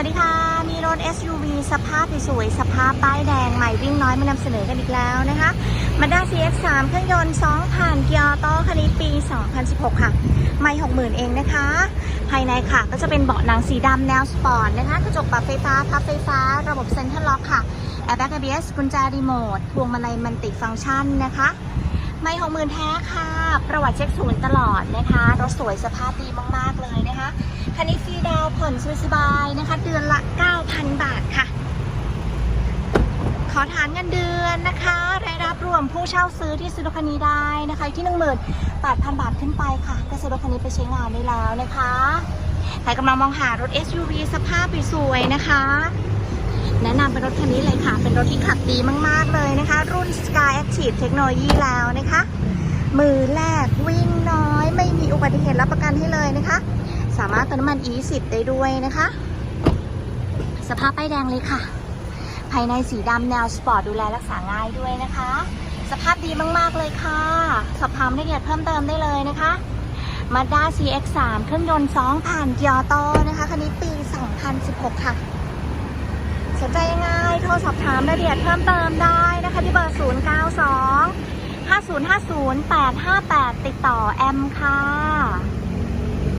วัสดีค่ะ มีรถ SUV สภาพสวยๆสภาพป้ายแดงใหม่วิ่งน้อยมานำเสนอกันอีกแล้วนะคะมาด้า CX3 เครื่องยนต์2ผ่านเกียร์โตคันนี้ปี 2016 ค่ะ ไม่60,000 เองนะคะ ภายในค่ะก็จะเป็นเบาะหนังสีดำแนวสปอร์ตนะคะ กระจกปรับไฟฟ้าพับไฟฟ้า ระบบเซ็นทรัลล็อกค่ะแอร์แบ็ก ABS กุญแจรีโมทพวงมาลัยมันติฟังก์ชันนะคะ ไม่หกหมื่นแท้ค่ะ ประวัติเช็คศูนย์ตลอดนะคะ รถสวยสภาพดีมากๆเลย ผ่อนสบายๆนะคะ เดือนละ 9,000 บาทค่ะ ขอฐานเงินเดือนนะคะรายรับรวมผู้เช่าซื้อที่ซื้อรถคันนี้ได้นะคะอยู่ที่18,000 บาทขึ้นไปค่ะ ก็ซื้อรถคันนี้ไปใช้งานได้แล้วนะคะใครกำลังมองหารถ SUV สภาพสวยๆนะคะ แนะนำเป็นรถคันนี้เลยค่ะ เป็นรถที่ขับดีมากๆเลยนะคะ รุ่น Sky Active Technology แล้วนะคะ มือแรกวิ่ง สามารถเติมน้ำมัน E10 ได้ด้วยนะคะ สภาพป้ายแดงเลยค่ะ ภายในสีดำแนวสปอร์ตดูแลรักษาง่ายด้วยนะคะ สภาพดีมากๆเลยค่ะ สอบถามรายละเอียดเพิ่มเติมได้เลยนะคะ Mazda CX3 เครื่องยนต์2ผ่านเกียร์โตนะคะ คันนี้ปี 2016 ค่ะ สนใจยังไง โทรสอบถามรายละเอียดเพิ่มเติมได้นะคะ ที่เบอร์ 092 5050 858 ติดต่อแอมค่ะ